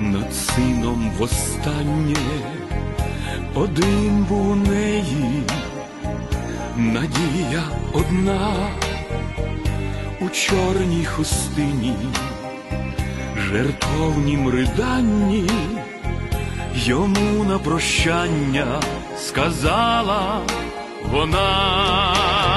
над сином востаннє, один був у неї, надія одна. У чорній хустині, жертовнім риданні, йому на прощання сказала вона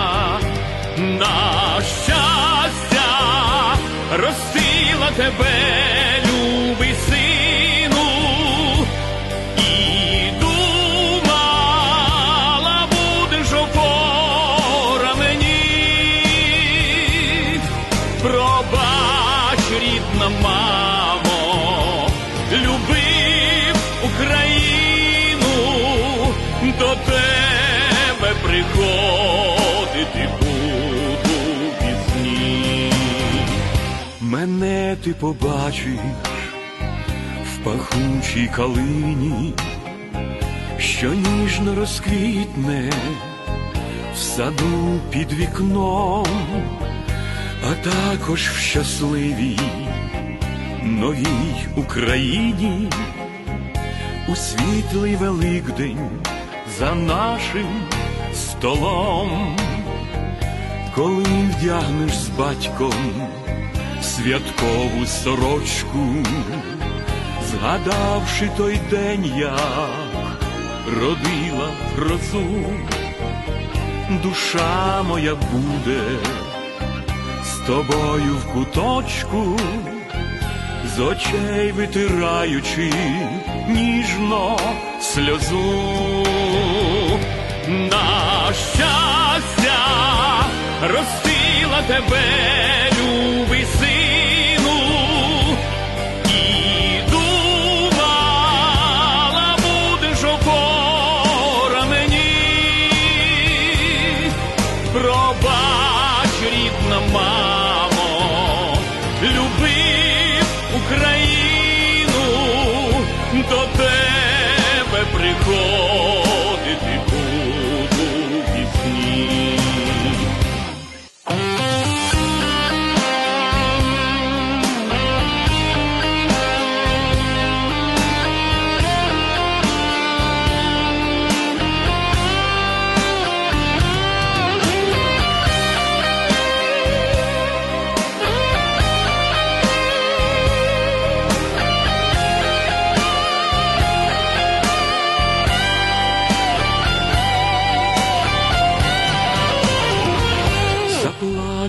любив Україну, до тебе приходити буду пізні. Мене ти побачиш в пахучій калині, що ніжно розквітне в саду під вікном а також в щасливій новій Україні, у світлий Великдень за нашим столом, коли вдягнеш з батьком святкову сорочку, згадавши той день, як родила грозу, душа моя буде з тобою в куточку, з очей витираючи ніжно сльозу. На щастя ростила тебе, любий сину, і думала, будеш опора мені. Пробач, рідна мамо,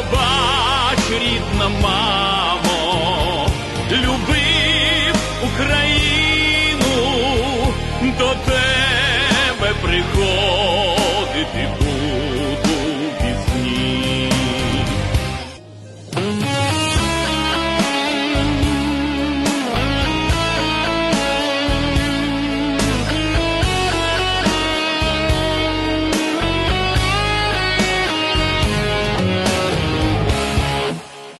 Пробач, рідна